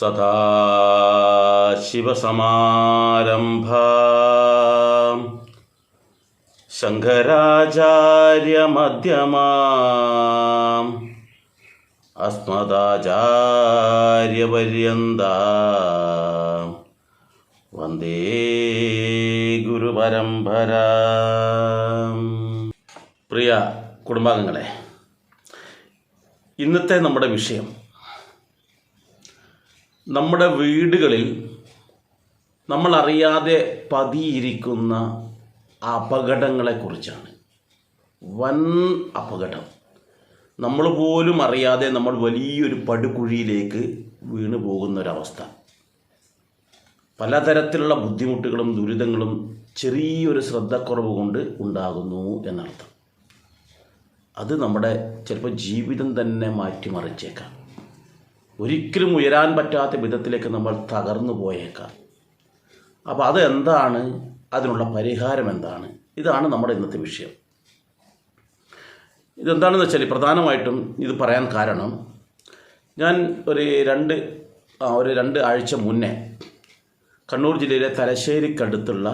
സദാശിവസമാരംഭാ ശങ്കരാചാര്യമധ്യമാ. അസ്മദാചാര്യപര്യന്ത. വന്ദേ ഗുരുപരംപര പ്രിയ കുടുംബാംഗങ്ങളെ ഇന്നത്തെ നമ്മുടെ വിഷയം നമ്മുടെ വീടുകളിൽ നമ്മൾ അറിയാതെ പതിയിരിക്കുന്ന അപകടങ്ങളെക്കുറിച്ചാണ്. വൻ അപകടം. നമ്മൾ പോലും അറിയാതെ നമ്മൾ വലിയൊരു പടുകുഴിയിലേക്ക് വീണു പോകുന്നൊരവസ്ഥ. പലതരത്തിലുള്ള ബുദ്ധിമുട്ടുകളും ദുരിതങ്ങളും ചെറിയൊരു ശ്രദ്ധക്കുറവ് കൊണ്ട് ഉണ്ടാകുന്നു എന്നർത്ഥം. അത് നമ്മുടെ ചിലപ്പോൾ ജീവിതം തന്നെ മാറ്റിമറിച്ചേക്കാം. ഒരിക്കലും ഉയരാൻ പറ്റാത്ത വിധത്തിലേക്ക് നമ്മൾ തകർന്നു പോയേക്കാം. അപ്പോൾ അതെന്താണ്? അതിനുള്ള പരിഹാരം എന്താണ്? ഇതാണ് നമ്മുടെ ഇന്നത്തെ വിഷയം. ഇതെന്താണെന്ന് വെച്ചാൽ പ്രധാനമായിട്ടും ഇത് പറയാൻ കാരണം ഞാൻ ഒരു രണ്ട് ഒരു രണ്ട് ആഴ്ച മുന്നേ കണ്ണൂർ ജില്ലയിലെ തലശ്ശേരിക്കടുത്തുള്ള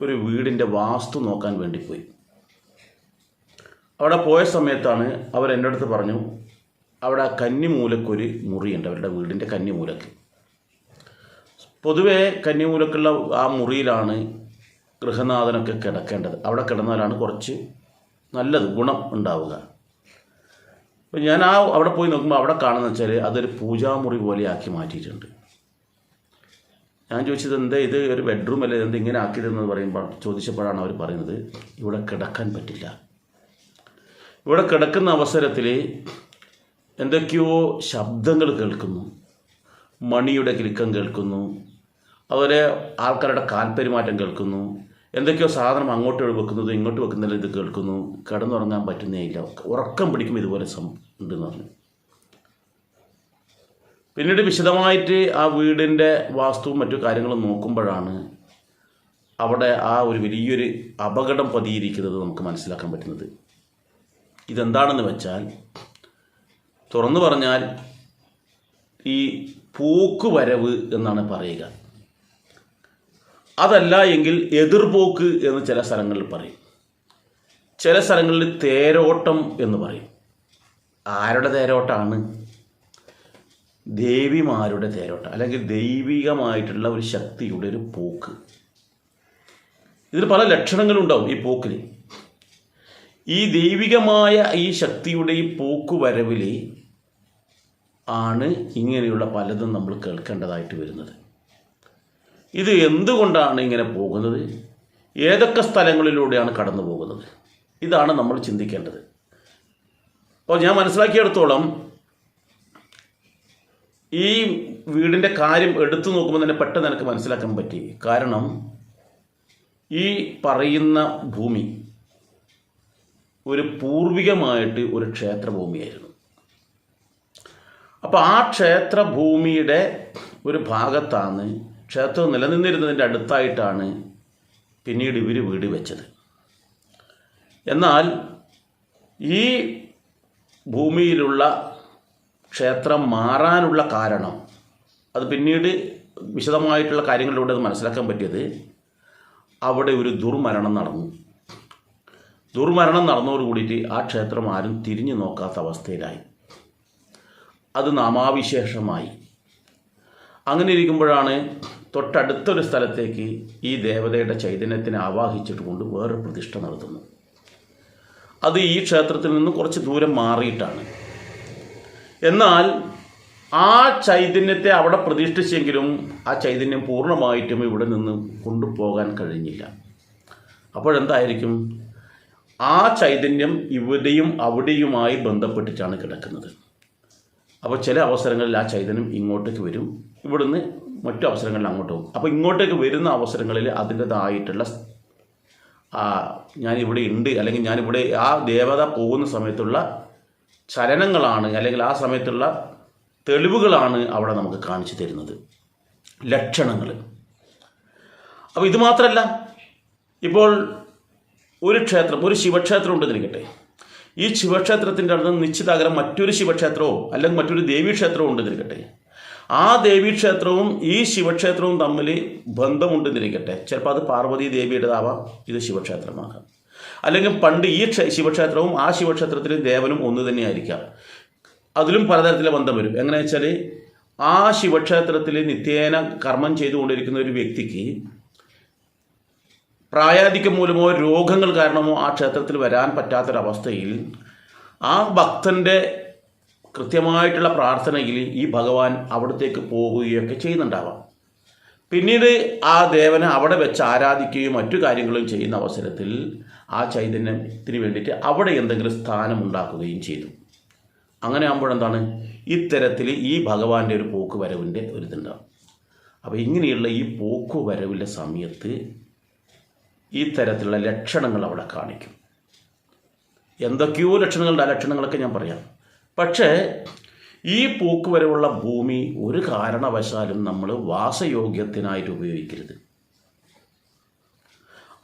ഒരു വീടിന്റെ വാസ്തു നോക്കാൻ വേണ്ടി പോയി. അവിടെ പോയ സമയത്താണ് അവർ അടുത്ത് പറഞ്ഞു അവിടെ ആ കന്നിമൂലക്കൊരു മുറിയുണ്ട് അവരുടെ വീടിന്റെ കന്നിമൂലക്ക്. പൊതുവേ കന്നിമൂലക്കുള്ള ആ മുറിയിലാണ് ഗൃഹനാഥനൊക്കെ കിടക്കേണ്ടത്. അവിടെ കിടന്നാലാണ് കുറച്ച് നല്ലത് ഗുണം ഉണ്ടാവുക. അപ്പം ഞാൻ ആ അവിടെ പോയി നോക്കുമ്പോൾ അവിടെ കാണുന്ന വെച്ചാൽ അതൊരു പൂജാമുറി പോലെ ആക്കി മാറ്റിയിട്ടുണ്ട്. ഞാൻ ചോദിച്ചത് എന്താ ഇത് ഒരു ബെഡ്റൂം അല്ലേ? എന്താ ഇങ്ങനെ ആക്കിയതെന്ന് പറയുമ്പോൾ ചോദിച്ചപ്പോഴാണ് അവർ പറയുന്നത് ഇവിടെ കിടക്കാൻ പറ്റില്ല. ഇവിടെ കിടക്കുന്ന അവസരത്തിൽ എന്തൊക്കെയോ ശബ്ദങ്ങൾ കേൾക്കുന്നു. മണിയുടെ കിലുക്കം കേൾക്കുന്നു. അതുപോലെ ആൾക്കാരുടെ കാൽപ്പെരുമാറ്റം കേൾക്കുന്നു. എന്തൊക്കെയോ സാധനം അങ്ങോട്ട് വെക്കുന്നത് ഇങ്ങോട്ട് വെക്കുന്നതിൽ ഇത് കേൾക്കുന്നു. കിടന്നുറങ്ങാൻ പറ്റുന്നേ ഇല്ല ഉറക്കം പിടിക്കും ഇതുപോലെ സം ഉണ്ടെന്ന് പറഞ്ഞു. പിന്നീട് വിശദമായിട്ട് ആ വീടിന്റെ വാസ്തുവും മറ്റു കാര്യങ്ങളും നോക്കുമ്പോഴാണ് അവിടെ ആ ഒരു വലിയൊരു അപകടം പതിയിരിക്കുന്നത് നമുക്ക് മനസ്സിലാക്കാൻ പറ്റുന്നത്. ഇതെന്താണെന്ന് വെച്ചാൽ തുറന്നു പറഞ്ഞാൽ ഈ പോക്കുവരവ് എന്നാണ് പറയുക. അതല്ല എങ്കിൽ എതിർപോക്ക് എന്ന് ചില സ്ഥലങ്ങളിൽ പറയും. ചില സ്ഥലങ്ങളിൽ തേരോട്ടം എന്ന് പറയും. ആരുടെ തേരോട്ടാണ്? ദേവിമാരുടെ തേരോട്ടം അല്ലെങ്കിൽ ദൈവികമായിട്ടുള്ള ഒരു ശക്തിയുടെ ഒരു പോക്ക്. ഇതിൽ പല ലക്ഷണങ്ങളുണ്ടാവും ഈ പോക്കിന്. ഈ ദൈവികമായ ഈ ശക്തിയുടെ ഈ പോക്കുവരവിൽ ആണ് ഇങ്ങനെയുള്ള പലതും നമ്മൾ കേൾക്കേണ്ടതായിട്ട് വരുന്നത്. ഇത് എന്തുകൊണ്ടാണ് ഇങ്ങനെ പോകുന്നത്? ഏതൊക്കെ സ്ഥലങ്ങളിലൂടെയാണ് കടന്നു പോകുന്നത്? ഇതാണ് നമ്മൾ ചിന്തിക്കേണ്ടത്. അപ്പോൾ ഞാൻ മനസ്സിലാക്കിയെടുത്തോളം ഈ വീടിന്റെ കാര്യം എടുത്തു നോക്കുമ്പോൾ തന്നെ പെട്ടെന്ന് എനിക്ക് മനസ്സിലാക്കാൻ പറ്റി. കാരണം ഈ പറയുന്ന ഭൂമി ഒരു പൂർവികമായിട്ട് ഒരു ക്ഷേത്രഭൂമിയായിരുന്നു. അപ്പോൾ ആ ക്ഷേത്ര ഭൂമിയുടെ ഒരു ഭാഗത്താണ് ക്ഷേത്രം നിലനിന്നിരുന്നതിന്റെ അടുത്തായിട്ടാണ് പിന്നീട് ഇവർ വീട് വെച്ചത്. എന്നാൽ ഈ ഭൂമിയിലുള്ള ക്ഷേത്രം മാറാനുള്ള കാരണം അത് പിന്നീട് വിശദമായിട്ടുള്ള കാര്യങ്ങളിലൂടെ അത് മനസ്സിലാക്കാൻ പറ്റിയത് അവിടെ ഒരു ദുർമരണം നടന്നു. ദുർമരണം നടന്നതോടുകൂടിയിട്ട് ആ ക്ഷേത്രം ആരും തിരിഞ്ഞു നോക്കാത്ത അവസ്ഥയിലായി. അത് നാമാവിശേഷമായി. അങ്ങനെ ഇരിക്കുമ്പോഴാണ് തൊട്ടടുത്തൊരു സ്ഥലത്തേക്ക് ഈ ദേവതയുടെ ചൈതന്യത്തിനെ ആവാഹിച്ചിട്ട് കൊണ്ട് വേറെ പ്രതിഷ്ഠ നടത്തുന്നു അത് ഈ ക്ഷേത്രത്തിൽ നിന്ന് കുറച്ച് ദൂരം മാറിയിട്ടാണ്. എന്നാൽ ആ ചൈതന്യത്തെ അവിടെ പ്രതിഷ്ഠിച്ചെങ്കിലും ആ ചൈതന്യം പൂർണമായിട്ടും ഇവിടെ നിന്ന് കൊണ്ടുപോകാൻ കഴിഞ്ഞില്ല. അപ്പോഴെന്തായിരിക്കും? ആ ചൈതന്യം ഇവിടെയും അവിടെയുമായി ബന്ധപ്പെട്ടിട്ടാണ് കിടക്കുന്നത്. അപ്പോൾ ചില അവസരങ്ങളിൽ ആ ചൈതന്യം ഇങ്ങോട്ടേക്ക് വരും. ഇവിടുന്ന് മറ്റു അവസരങ്ങളിൽ അങ്ങോട്ട് പോകും. അപ്പോൾ ഇങ്ങോട്ടേക്ക് വരുന്ന അവസരങ്ങളിൽ അതിന്റെതായിട്ടുള്ള ഞാനിവിടെ ഉണ്ട് അല്ലെങ്കിൽ ഞാനിവിടെ ആ ദേവത പോകുന്ന സമയത്തുള്ള ചലനങ്ങളാണ് അല്ലെങ്കിൽ ആ സമയത്തുള്ള തെളിവുകളാണ് അവിടെ നമുക്ക് കാണിച്ചു തരുന്നത്. ലക്ഷണങ്ങൾ അപ്പോൾ ഇത് മാത്രമല്ല ഇപ്പോൾ ഒരു ക്ഷേത്രം ഒരു ശിവക്ഷേത്രം ഉണ്ടെന്നിരിക്കട്ടെ. ഈ ശിവക്ഷേത്രത്തിന്റെ അടുത്ത് നിശ്ചിത അകലം മറ്റൊരു ശിവക്ഷേത്രമോ അല്ലെങ്കിൽ മറ്റൊരു ദേവീക്ഷേത്രമോ ഉണ്ടെന്നിരിക്കട്ടെ. ആ ദേവീക്ഷേത്രവും ഈ ശിവക്ഷേത്രവും തമ്മിൽ ബന്ധമുണ്ടെന്നിരിക്കട്ടെ. ചിലപ്പോൾ അത് പാർവതി ദേവിയുടേതാവാം ഇത് ശിവക്ഷേത്രമാകാം. അല്ലെങ്കിൽ പണ്ട് ഈ ശിവക്ഷേത്രവും ആ ശിവക്ഷേത്രത്തിലെ ദേവനും ഒന്ന് തന്നെയായിരിക്കാം. അതിലും പലതരത്തിലെ ബന്ധം വരും. എങ്ങനെയാ വെച്ചാൽ ആ ശിവക്ഷേത്രത്തിൽ നിത്യേന കർമ്മം ചെയ്തുകൊണ്ടിരിക്കുന്ന ഒരു വ്യക്തിക്ക് പ്രായാധിക്യം മൂലമോ രോഗങ്ങൾ കാരണമോ ആ ക്ഷേത്രത്തിൽ വരാൻ പറ്റാത്തൊരവസ്ഥയിൽ ആ ഭക്തന്റെ കൃത്യമായിട്ടുള്ള പ്രാർത്ഥനയിൽ ഈ ഭഗവാൻ അവിടത്തേക്ക് പോവുകയൊക്കെ ചെയ്യുന്നുണ്ടാവാം. പിന്നീട് ആ ദേവനെ അവിടെ വെച്ച് ആരാധിക്കുകയും മറ്റു കാര്യങ്ങളും ചെയ്യുന്ന അവസരത്തിൽ ആ ചൈതന്യത്തിന് വേണ്ടിയിട്ട് അവിടെ എന്തെങ്കിലും സ്ഥാനം ഉണ്ടാക്കുകയും ചെയ്തു. അങ്ങനെ ആകുമ്പോഴെന്താണ് ഇത്തരത്തിൽ ഈ ഭഗവാന്റെ ഒരു പോക്ക് വരവിന്റെ ഒരു ഇതുണ്ടാവും. അപ്പോൾ ഇങ്ങനെയുള്ള ഈ പോക്ക് വരവിന്റെ സമയത്ത് ഈ തരത്തിലുള്ള ലക്ഷണങ്ങൾ അവിടെ കാണിക്കും. എന്തൊക്കെയോ ലക്ഷണങ്ങളുടെ ആ ലക്ഷണങ്ങളൊക്കെ ഞാൻ പറയാം. പക്ഷേ ഈ പോക്കുവരവുള്ള ഭൂമി ഒരു കാരണവശാലും നമ്മൾ വാസയോഗ്യത്തിനായിട്ട് ഉപയോഗിക്കരുത്.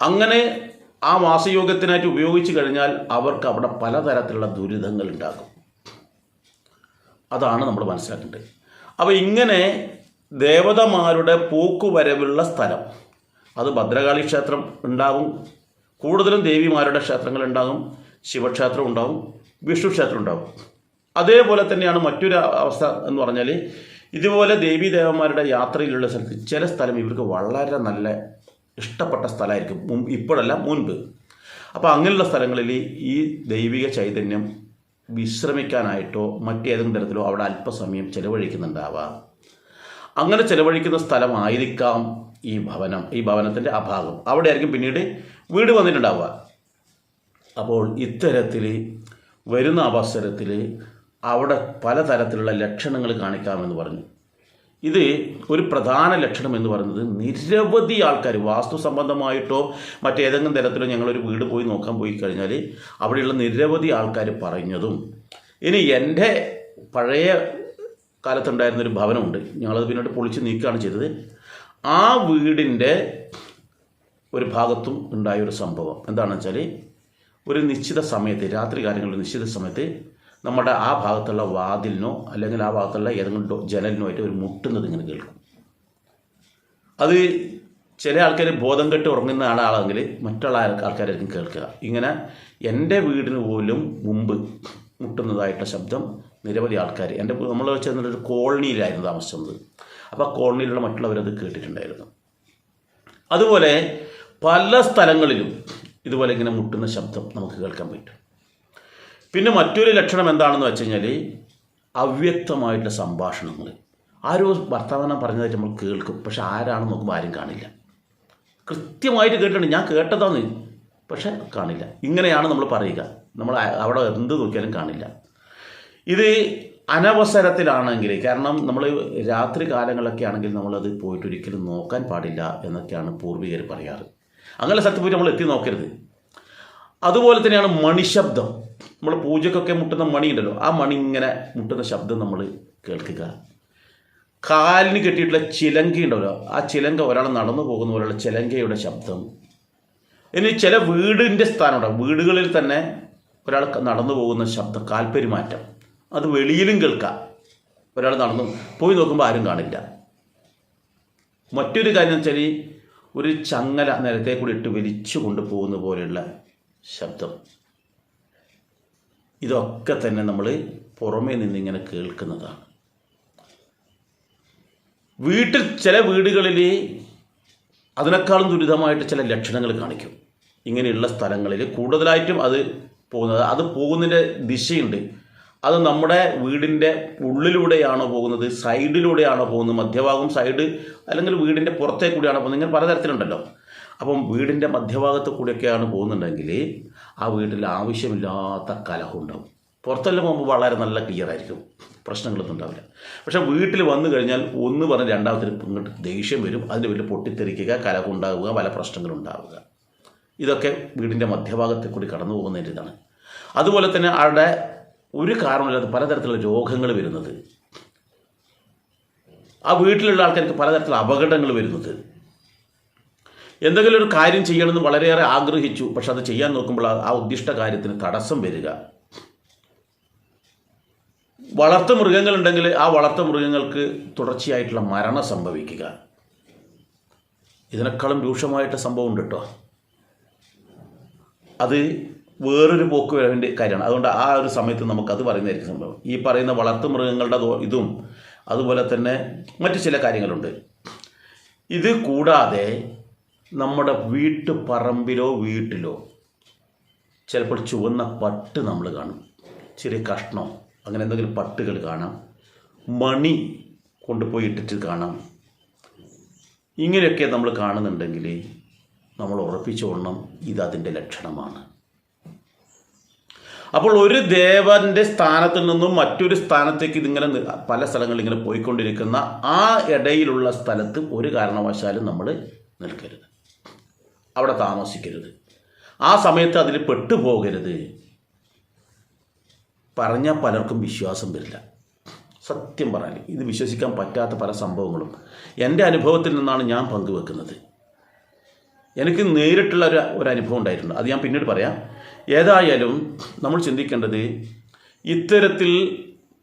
അങ്ങനെ ആ വാസയോഗ്യത്തിനായിട്ട് ഉപയോഗിച്ചു കഴിഞ്ഞാൽ അവർക്ക് അവിടെ പലതരത്തിലുള്ള ദുരിതങ്ങൾ ഉണ്ടാകും. അതാണ് നമ്മൾ മനസ്സിലാക്കേണ്ടത്. അപ്പോൾ ഇങ്ങനെ ദേവതമാരുടെ പൂക്കുവരവുള്ള സ്ഥലം അത് ഭദ്രകാളി ക്ഷേത്രം ഉണ്ടാകും. കൂടുതലും ദേവിമാരുടെ ക്ഷേത്രങ്ങൾ ഉണ്ടാകും. ശിവക്ഷേത്രം ഉണ്ടാകും. വിഷ്ണു ക്ഷേത്രം ഉണ്ടാകും. അതേപോലെ തന്നെയാണ് മറ്റൊരു അവസ്ഥ എന്ന് പറഞ്ഞാൽ ഇതുപോലെ ദേവീ ദേവന്മാരുടെ യാത്രയിലുള്ള സ്ഥലത്ത് ചില സ്ഥലം ഇവർക്ക് വളരെ നല്ല ഇഷ്ടപ്പെട്ട സ്ഥലമായിരിക്കും. ഇപ്പോഴല്ല മുൻപ്. അപ്പോൾ അങ്ങനെയുള്ള സ്ഥലങ്ങളിൽ ഈ ദൈവിക ചൈതന്യം വിശ്രമിക്കാനായിട്ടോ മറ്റേതെങ്കിലും തരത്തിലോ അവിടെ അല്പസമയം ചിലവഴിക്കുന്നുണ്ടാവാം. അങ്ങനെ ചിലവഴിക്കുന്ന സ്ഥലമായിരിക്കാം ഈ ഭവനം ഈ ഭവനത്തിന്റെ ആ ഭാഗം. അവിടെ ആയിരിക്കും പിന്നീട് വീട് വന്നിട്ടുണ്ടാവുക. അപ്പോൾ ഇത്തരത്തിൽ വരുന്ന അവസരത്തിൽ അവിടെ പലതരത്തിലുള്ള ലക്ഷണങ്ങൾ കാണിക്കാമെന്ന് പറഞ്ഞു. ഇത് ഒരു പ്രധാന ലക്ഷണം എന്ന് പറയുന്നത് നിരവധി ആൾക്കാർ വാസ്തു സംബന്ധമായിട്ടോ മറ്റേതെങ്കിലും തരത്തിലോ ഞങ്ങളൊരു വീട് പോയി നോക്കാൻ പോയി കഴിഞ്ഞാൽ അവിടെയുള്ള നിരവധി ആൾക്കാർ പറഞ്ഞതും ഇനി എന്റെ പഴയ കാലത്തുണ്ടായിരുന്നൊരു ഭവനമുണ്ട്. ഞങ്ങളത് പിന്നീട് പൊളിച്ച് നീക്കുകയാണ് ചെയ്തത്. ആ വീടിന്റെ ഒരു ഭാഗത്തും ഉണ്ടായ ഒരു സംഭവം. എന്താണെന്ന് വെച്ചാൽ ഒരു നിശ്ചിത സമയത്ത് രാത്രി കാര്യങ്ങളിൽ നിശ്ചിത സമയത്ത് നമ്മുടെ ആ ഭാഗത്തുള്ള വാതിലിനോ അല്ലെങ്കിൽ ആ ഭാഗത്തുള്ള ഏതെങ്കിലും ജനലിനോ ആയിട്ട് ഒരു മുട്ടുന്നത് ഇങ്ങനെ കേൾക്കും. അത് ചില ആൾക്കാർ ബോധം കെട്ട് ഉറങ്ങുന്ന ആളാണെങ്കിൽ മറ്റുള്ള ആൾ- ആൾക്കാരായിരിക്കും കേൾക്കുക. ഇങ്ങനെ എന്റെ വീടിന് പോലും മുമ്പ് മുട്ടുന്നതായിട്ടുള്ള ശബ്ദം നിരവധി ആൾക്കാർ എന്റെ നമ്മൾ ചെന്നൊരു കോളനിയിലായിരുന്നു താമസിച്ചത്. അപ്പോൾ കോളനിയിലുള്ള മറ്റുള്ളവരത് കേട്ടിട്ടുണ്ടായിരുന്നു. അതുപോലെ പല സ്ഥലങ്ങളിലും ഇതുപോലെ ഇങ്ങനെ മുട്ടുന്ന ശബ്ദം നമുക്ക് കേൾക്കാൻ പറ്റും. പിന്നെ മറ്റൊരു ലക്ഷണം എന്താണെന്ന് വെച്ച് കഴിഞ്ഞാൽ അവ്യക്തമായിട്ടുള്ള സംഭാഷണങ്ങൾ ആരോ വർത്തമാനം പറഞ്ഞതായിട്ട് നമ്മൾ കേൾക്കും. പക്ഷെ ആരാണെന്ന് നോക്കുമ്പോൾ ആരും കാണില്ല. കൃത്യമായിട്ട് കേട്ടിട്ടുണ്ട്. ഞാൻ കേട്ടതാന്ന്. പക്ഷെ കാണില്ല. ഇങ്ങനെയാണ് നമ്മൾ പറയുക. നമ്മൾ അവിടെ എന്ത് നോക്കിയാലും കാണില്ല. ഇത് അനവസരത്തിലാണെങ്കിൽ കാരണം നമ്മൾ രാത്രി കാലങ്ങളൊക്കെ ആണെങ്കിൽ നമ്മളത് പോയിട്ട് ഒരിക്കലും നോക്കാൻ പാടില്ല എന്നൊക്കെയാണ് പൂർവികർ പറയാറ്. അങ്ങനെ സ്ഥലത്ത് പോയിട്ട് നമ്മൾ എത്തി നോക്കരുത്. അതുപോലെ തന്നെയാണ് മണിശബ്ദം. നമ്മൾ പൂജക്കൊക്കെ മുട്ടുന്ന മണി ഉണ്ടല്ലോ ആ മണി ഇങ്ങനെ മുട്ടുന്ന ശബ്ദം നമ്മൾ കേൾക്കുക. കാലിന് കെട്ടിയിട്ടുള്ള ചിലങ്ക ഉണ്ടല്ലോ ആ ചിലങ്ക ഒരാൾ നടന്നു പോകുന്ന പോലെയുള്ള ചിലങ്കയുടെ ശബ്ദം. ഇനി ചില വീടിന്റെ സ്ഥാനമുണ്ടാവും വീടുകളിൽ തന്നെ ഒരാൾ നടന്നു പോകുന്ന ശബ്ദം കാൽപ്പെരുമാറ്റം അത് വെളിയിലും കേൾക്കാം. ഒരാൾ നടന്നു. പോയി നോക്കുമ്പോൾ ആരും കാണില്ല. മറ്റൊരു കാര്യം വെച്ചാൽ ഒരു ചങ്ങല നിലത്തെ കൂടി ഇട്ട് വലിച്ചു കൊണ്ടുപോകുന്ന പോലെയുള്ള ശബ്ദം. ഇതൊക്കെ തന്നെ നമ്മൾ പുറമേ നിന്നിങ്ങനെ കേൾക്കുന്നതാണ്. വീട്ടിൽ ചില വീടുകളിൽ അതിനേക്കാളും ദുരിതമായിട്ട് ചില ലക്ഷണങ്ങൾ കാണിക്കും. ഇങ്ങനെയുള്ള സ്ഥലങ്ങളിൽ കൂടുതലായിട്ടും അത് പോകുന്നത് അത് പോകുന്നതിന്റെ ദിശയുണ്ട്. അത് നമ്മുടെ വീടിന്റെ ഉള്ളിലൂടെയാണോ പോകുന്നത്? സൈഡിലൂടെയാണോ പോകുന്നത്? മധ്യഭാഗം സൈഡ് അല്ലെങ്കിൽ വീടിന്റെ പുറത്തേ കൂടിയാണോ പോകുന്നത്? ഇങ്ങനെ പലതരത്തിലുണ്ടല്ലോ. അപ്പം വീടിന്റെ മധ്യഭാഗത്ത് കൂടിയൊക്കെയാണ് പോകുന്നുണ്ടെങ്കിൽ ആ വീട്ടിൽ ആവശ്യമില്ലാത്ത കലഹം ഉണ്ടാവും. പുറത്തെല്ലാം പോകുമ്പോൾ വളരെ നല്ല ക്ലിയർ ആയിരിക്കും. പ്രശ്നങ്ങളൊന്നും ഉണ്ടാവില്ല. പക്ഷേ വീട്ടിൽ വന്നു കഴിഞ്ഞാൽ ഒന്ന് പറഞ്ഞ് രണ്ടാമത്തിന് ഇങ്ങോട്ട് ദേഷ്യം വരും. അതിന്റെ പേരിൽ പൊട്ടിത്തെറിക്കുക കലഹം ഉണ്ടാവുക പല പ്രശ്നങ്ങളുണ്ടാവുക ഇതൊക്കെ വീടിന്റെ മധ്യഭാഗത്തെ കൂടി കടന്നു പോകുന്നതിന്റെ ഇതാണ് അതുപോലെ തന്നെ അവിടെ ഒരു കാരണമില്ലാതെ പലതരത്തിലുള്ള രോഗങ്ങൾ വരുന്നത്. ആ വീട്ടിലുള്ള ആൾക്കാർക്ക് പലതരത്തിലുള്ള അപകടങ്ങൾ വരുന്നത്. എന്തെങ്കിലും ഒരു കാര്യം ചെയ്യണമെന്ന് വളരെയേറെ ആഗ്രഹിച്ചു. പക്ഷെ അത് ചെയ്യാൻ നോക്കുമ്പോൾ ആ- ഉദ്ദിഷ്ട കാര്യത്തിന് തടസ്സം വരിക. വളർത്തു മൃഗങ്ങളുണ്ടെങ്കിൽ ആ വളർത്തു മൃഗങ്ങൾക്ക് തുടർച്ചയായിട്ടുള്ള മരണം സംഭവിക്കുക. ഇതിനേക്കാളും രൂക്ഷമായിട്ട് സംഭവം ഉണ്ട് കേട്ടോ. അത് വേറൊരു പോക്ക് വരവിന്റെ കാര്യമാണ്. അതുകൊണ്ട് ആ ഒരു സമയത്ത് നമുക്ക് അത് പറയുന്നതായിരിക്കും സംഭവം. ഈ പറയുന്ന വളർത്തു മൃഗങ്ങളുടെ ഇതും അതുപോലെ തന്നെ മറ്റു ചില കാര്യങ്ങളുണ്ട്. ഇത് കൂടാതെ നമ്മുടെ വീട്ടുപറമ്പിലോ വീട്ടിലോ ചിലപ്പോൾ ചുവന്ന പട്ട് നമ്മൾ കാണും. ചെറിയ കഷ്ണോ അങ്ങനെ എന്തെങ്കിലും പട്ടുകൾ കാണാം. മണി കൊണ്ടുപോയി ഇട്ടിട്ട് കാണാം. ഇങ്ങനെയൊക്കെ നമ്മൾ കാണുന്നുണ്ടെങ്കിൽ നമ്മൾ ഉറപ്പിച്ചോളണം ഇത് അതിന്റെ ലക്ഷണമാണ്. അപ്പോൾ ഒരു ദേവന്റെ സ്ഥാനത്ത് നിന്നും മറ്റൊരു സ്ഥാനത്തേക്ക് ഇതിങ്ങനെ പല സ്ഥലങ്ങളിൽ ഇങ്ങനെ പോയിക്കൊണ്ടിരിക്കുന്ന ആ ഇടയിലുള്ള സ്ഥലത്ത് ഒരു കാരണവശാലും നമ്മൾ നിൽക്കരുത്. അവിടെ താമസിക്കരുത്. ആ സമയത്ത് അതിൽ പെട്ടുപോകരുത്. പറഞ്ഞാൽ പലർക്കും വിശ്വാസം വരില്ല. സത്യം പറയാൻ ഇത് വിശ്വസിക്കാൻ പറ്റാത്ത പല സംഭവങ്ങളും. എന്റെ അനുഭവത്തിൽ നിന്നാണ് ഞാൻ പങ്കുവെക്കുന്നത്. എനിക്ക് നേരിട്ടുള്ള ഒരു ഒരു അനുഭവം ഉണ്ടായിട്ടുണ്ട്. അത് ഞാൻ പിന്നീട് പറയാം. ഏതായാലും നമ്മൾ ചിന്തിക്കേണ്ടത് ഇത്തരത്തിൽ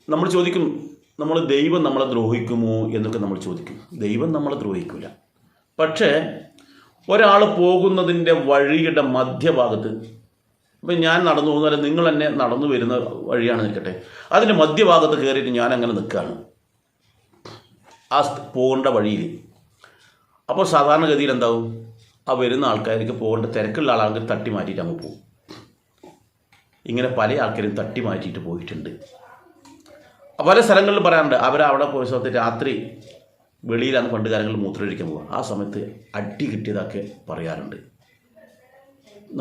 നമ്മൾ ചോദിക്കും നമ്മൾ ദൈവം നമ്മളെ ദ്രോഹിക്കുമോ? എന്നൊക്കെ നമ്മൾ ചോദിക്കും. ദൈവം നമ്മളെ ദ്രോഹിക്കില്ല പക്ഷേ ഒരാൾ പോകുന്നതിന്റെ വഴിയുടെ മധ്യഭാഗത്ത് ഇപ്പം ഞാൻ നടന്നു പോകുന്ന നിങ്ങൾ തന്നെ നടന്നു വരുന്ന വഴിയാണ് നിൽക്കട്ടെ. അതിന്റെ മധ്യഭാഗത്ത് കയറിയിട്ട് ഞാൻ അങ്ങനെ നിൽക്കുകയാണ്. ആ പോകേണ്ട വഴിയിൽ. അപ്പോൾ സാധാരണഗതിയിൽ എന്താവും? ആ വരുന്ന ആൾക്കാർക്ക് പോകേണ്ട തിരക്കുള്ള ആളാണെങ്കിൽ തട്ടി മാറ്റിയിട്ട് അങ്ങ് പോകും. ഇങ്ങനെ പല ആൾക്കാരും തട്ടി മാറ്റിയിട്ട് പോയിട്ടുണ്ട്. പല സ്ഥലങ്ങളിൽ പറയാറുണ്ട് അവർ അവിടെ പോയ സമയത്ത് രാത്രി വെളിയിലാണ് പണ്ട് കാലങ്ങളിൽ മൂത്രമൊഴിക്കാൻ പോകുക ആ സമയത്ത് അടി കിട്ടിയതൊക്കെ പറയാറുണ്ട്.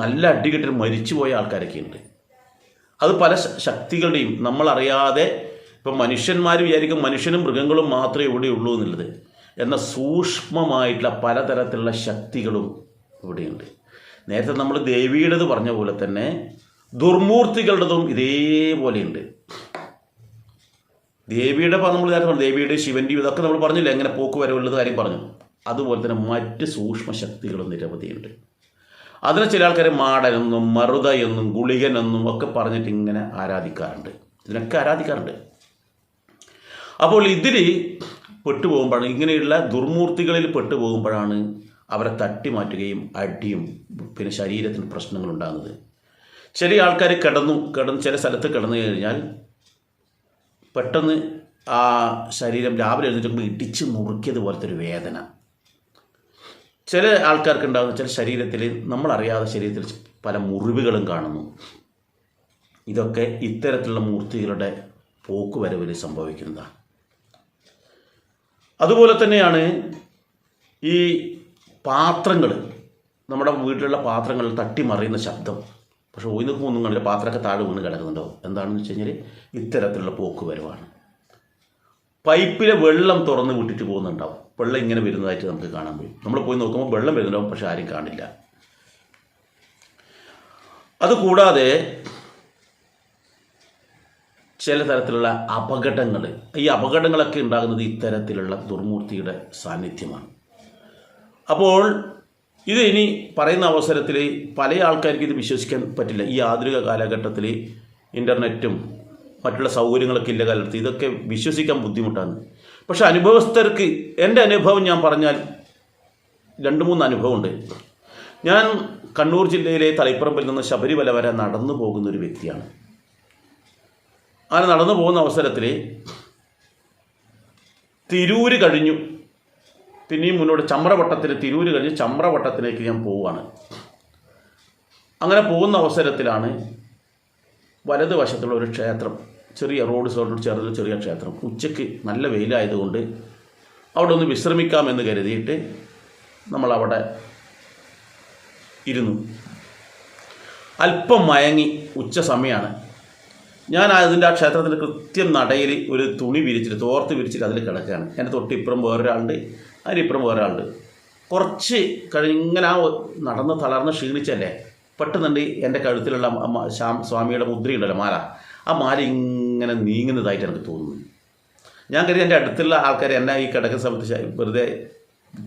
നല്ല അടി കിട്ടിയിട്ട് മരിച്ചുപോയ ആൾക്കാരൊക്കെ ഉണ്ട്. അത് പല ശക്തികളുടെയും നമ്മളറിയാതെ ഇപ്പം മനുഷ്യന്മാർ വിചാരിക്കും മനുഷ്യനും മൃഗങ്ങളും മാത്രമേ ഇവിടെ ഉള്ളൂ എന്നുള്ളത്. എന്ന സൂക്ഷ്മമായിട്ടുള്ള പലതരത്തിലുള്ള ശക്തികളും ഇവിടെയുണ്ട്. നേരത്തെ നമ്മൾ ദേവിയുടേത് പറഞ്ഞ പോലെ തന്നെ ദുർമൂർത്തികളുടേതും ഇതേപോലെയുണ്ട്. ദേവിയുടെ നമ്മൾ നേരത്തെ പറഞ്ഞു ദേവിയുടെ ശിവന്റെയും ഇതൊക്കെ നമ്മൾ പറഞ്ഞില്ല? എങ്ങനെ പോക്ക് വരവുള്ളത് കാര്യം പറഞ്ഞു. അതുപോലെ തന്നെ മറ്റ് സൂക്ഷ്മ ശക്തികളും നിരവധിയുണ്ട്. അതിനെ ചില ആൾക്കാർ മാടനെന്നും മറുത എന്നും ഗുളികനെന്നും ഒക്കെ പറഞ്ഞിട്ട് ഇങ്ങനെ ആരാധിക്കാറുണ്ട്. ഇതിനൊക്കെ ആരാധിക്കാറുണ്ട്. അപ്പോൾ ഇതിൽ പെട്ടുപോകുമ്പോഴാണ് ഇങ്ങനെയുള്ള ദുർമൂർത്തികളിൽ പെട്ടുപോകുമ്പോഴാണ് അവരെ തട്ടി മാറ്റുകയും അടിയും പിന്നെ ശരീരത്തിന് പ്രശ്നങ്ങൾ ഉണ്ടാകുന്നത്. ചില ആൾക്കാർ കിടന്നു കിടന്ന് ചില സ്ഥലത്ത് കിടന്നു കഴിഞ്ഞാൽ പെട്ടെന്ന് ആ ശരീരം രാവിലെ എഴുന്നേറ്റ് ഇടിച്ച് മുറുക്കിയത് പോലത്തെ ഒരു വേദന. ചില ആൾക്കാർക്ക് ഉണ്ടാകുന്ന ചില ശരീരത്തിൽ നമ്മളറിയാതെ ശരീരത്തിൽ പല മുറിവുകളും കാണുന്നു. ഇതൊക്കെ ഇത്തരത്തിലുള്ള മൂർത്തികളുടെ പോക്കുവരവിൽ സംഭവിക്കുന്നതാണ് അതുപോലെ തന്നെയാണ് ഈ പാത്രങ്ങൾ നമ്മുടെ വീട്ടിലുള്ള പാത്രങ്ങൾ തട്ടിമറിയുന്ന ശബ്ദം. പക്ഷെ നിൽക്കുമ്പോൾ ഒന്നും കണ്ടില്ല. പാത്രമൊക്കെ താഴെ വീണ് കിടക്കുന്നുണ്ടാവും എന്താണെന്ന് വെച്ച് കഴിഞ്ഞാൽ ഇത്തരത്തിലുള്ള പോക്ക് വരവാണ്. പൈപ്പിലെ വെള്ളം തുറന്ന് വിട്ടിട്ട് പോകുന്നുണ്ടാവും. വെള്ളം ഇങ്ങനെ വരുന്നതായിട്ട് നമുക്ക് കാണാൻ കഴിയും നമ്മൾ പോയി നോക്കുമ്പോൾ വെള്ളം വരുന്നുണ്ടാവും പക്ഷെ ആരും കാണില്ല. അതുകൂടാതെ ചില തരത്തിലുള്ള അപകടങ്ങൾ ഈ അപകടങ്ങളൊക്കെ ഉണ്ടാകുന്നത് ഇത്തരത്തിലുള്ള ദുർമൂർത്തിയുടെ സാന്നിധ്യമാണ്. അപ്പോൾ ഇത് ഇനി പറയുന്ന അവസരത്തിൽ പല ആൾക്കാർക്ക് ഇത് വിശ്വസിക്കാൻ പറ്റില്ല. ഈ ആധുനിക കാലഘട്ടത്തിൽ ഇന്റർനെറ്റും മറ്റുള്ള സൗകര്യങ്ങളൊക്കെ ഇല്ല കാലത്ത്. ഇതൊക്കെ വിശ്വസിക്കാൻ ബുദ്ധിമുട്ടാണ്. പക്ഷെ അനുഭവസ്ഥർക്ക് എന്റെ അനുഭവം ഞാൻ പറഞ്ഞാൽ രണ്ട് മൂന്ന് അനുഭവമുണ്ട്. ഞാൻ കണ്ണൂർ ജില്ലയിലെ തളിപ്പറമ്പിൽ നിന്ന് ശബരിമല വരെ നടന്നു പോകുന്ന ഒരു വ്യക്തിയാണ്. അങ്ങനെ നടന്നു പോകുന്ന അവസരത്തിൽ തിരൂര് കഴിഞ്ഞു. പിന്നെയും മുന്നോട്ട് ചമ്രവട്ടത്തിൽ തിരൂര് കഴിഞ്ഞ് ചമ്രവട്ടത്തിലേക്ക് ഞാൻ പോവുകയാണ്. അങ്ങനെ പോകുന്ന അവസരത്തിലാണ് വലതുവശത്തുള്ള ഒരു ക്ഷേത്രം ചെറിയ റോഡ് സൈഡിലോട്ട് ചേർന്ന ചെറിയ ക്ഷേത്രം. ഉച്ചയ്ക്ക് നല്ല വെയിലായതുകൊണ്ട് അവിടെ ഒന്ന് വിശ്രമിക്കാമെന്ന് കരുതിയിട്ട് നമ്മളവിടെ ഇരുന്നു. അല്പം മയങ്ങി ഉച്ച സമയമാണ് ഞാൻ അതിന്റെ ആ ക്ഷേത്രത്തിന്റെ കൃത്യം നടയിൽ ഒരു തുണി വിരിച്ചിട്ട് തോർത്ത് വിരിച്ചിട്ട് അതിൽ കിടക്കുകയാണ്. എന്റെ തൊട്ടിപ്പുറം വേറൊരാളുണ്ട്. അതിനിപ്പുറം വേറൊരാളുണ്ട് കുറച്ച് കഴിഞ്ഞിങ്ങനെ ആ നടന്ന് തളർന്ന് ക്ഷീണിച്ചല്ലേ? പെട്ടെന്നുണ്ട് എന്റെ കഴുത്തിലുള്ള ശ്യാം സ്വാമിയുടെ മുദ്രയുണ്ടല്ലോ മാല. ആ മാല ഇങ്ങനെ നീങ്ങുന്നതായിട്ട് എനിക്ക് തോന്നുന്നു. ഞാൻ കരുതി എന്റെ അടുത്തുള്ള ആൾക്കാർ എന്നെ ഈ കിടക്കുന്ന സമയത്ത് വെറുതെ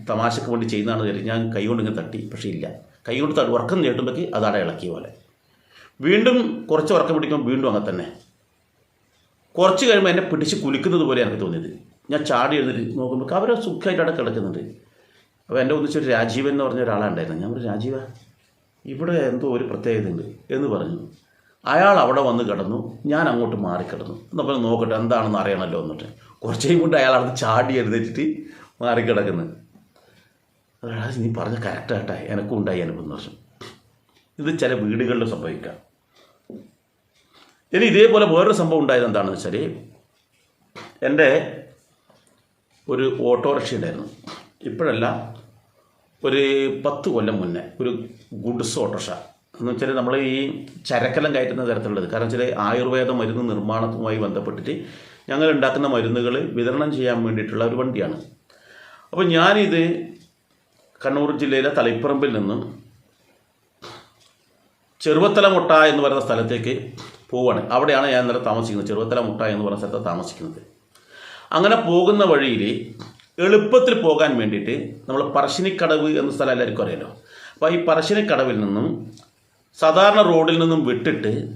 തമാശക്ക് വേണ്ടി ചെയ്യുന്നതാണ് കരുതി ഞാൻ കൈകൊണ്ട് ഇങ്ങനെ തട്ടി പക്ഷേ ഇല്ല. കൈ കൊണ്ട് തട്ടി ഉറക്കം നീട്ടുമ്പോഴേക്ക് അത് അട ഇളക്കിയ പോലെ. വീണ്ടും കുറച്ച് ഉറക്കം പിടിക്കുമ്പോൾ വീണ്ടും അങ്ങനെ തന്നെ. കുറച്ച് കഴിയുമ്പോൾ എന്നെ പിടിച്ച് കുലിക്കുന്നത് പോലെ എനിക്ക് തോന്നിയത്. ഞാൻ ചാടി എഴുന്നിട്ട് നോക്കുമ്പോൾ അവർ സുഖമായിട്ട് അവിടെ കിടക്കുന്നുണ്ട്. അപ്പോൾ എന്റെ ഒന്നിച്ചൊരു രാജീവൻ എന്ന് പറഞ്ഞ ഒരാളുണ്ടായിരുന്നു. ഞാൻ പറഞ്ഞു രാജീവ ഇവിടെ എന്തോ ഒരു പ്രത്യേകത ഉണ്ട് എന്ന് പറഞ്ഞു. അയാൾ അവിടെ വന്ന് കിടന്നു. ഞാൻ അങ്ങോട്ട് മാറിക്കിടന്നു. എന്നപ്പോൾ നോക്കട്ടെ എന്താണെന്ന് അറിയണമല്ലോ എന്നിട്ട്. കുറച്ച് കഴിയുമ്പോൾ അയാൾ അവിടെ ചാടി എഴുന്നേറ്റിട്ട് മാറിക്കിടക്കുന്നു. അതാണ് നീ പറഞ്ഞ കറക്റ്റായിട്ടാ എനക്കും ഉണ്ടായി അനുഭവം വർഷം ഇത് ചില വീടുകളിൽ സംഭവിക്കാം. ഇനി ഇതേപോലെ വേറൊരു സംഭവം ഉണ്ടായത് എന്താണെന്ന് വെച്ചാൽ എന്റെ ഒരു ഓട്ടോറിക്ഷ ഉണ്ടായിരുന്നു. ഇപ്പോഴല്ല ഒരു പത്ത് കൊല്ലം മുന്നേ ഒരു ഗുഡ്സ് ഓട്ടോറിക്ഷ. എന്ന് വെച്ചാൽ നമ്മൾ ഈ ചരക്കെല്ലാം കയറ്റുന്ന തരത്തിലുള്ളത്. കാരണം വെച്ചാൽ ആയുർവേദ മരുന്ന് നിർമ്മാണവുമായി ബന്ധപ്പെട്ടിട്ട് ഞങ്ങൾ ഉണ്ടാക്കുന്ന മരുന്നുകൾ വിതരണം ചെയ്യാൻ വേണ്ടിയിട്ടുള്ള ഒരു വണ്ടിയാണ്. അപ്പോൾ ഞാനിത് കണ്ണൂർ ജില്ലയിലെ തളിപ്പറമ്പിൽ നിന്നും ചെറുവത്തല മുട്ട എന്ന് പറയുന്ന സ്ഥലത്തേക്ക് പോവാണ്. അവിടെയാണ് ഞാൻ ഇന്നലെ താമസിക്കുന്നത്. ചെറുവത്തല മുട്ട എന്ന് പറയുന്ന സ്ഥലത്താണ് താമസിക്കുന്നത്. അങ്ങനെ പോകുന്ന വഴിയിൽ എളുപ്പത്തിൽ പോകാൻ വേണ്ടിയിട്ട് നമ്മൾ പറശ്ശിനിക്കടവ് എന്ന സ്ഥലം എല്ലാവർക്കും അറിയാലോ. അപ്പോൾ ഈ പറശ്ശിനിക്കടവിൽ നിന്നും സാധാരണ റോഡിൽ നിന്നും വിട്ടിട്ട്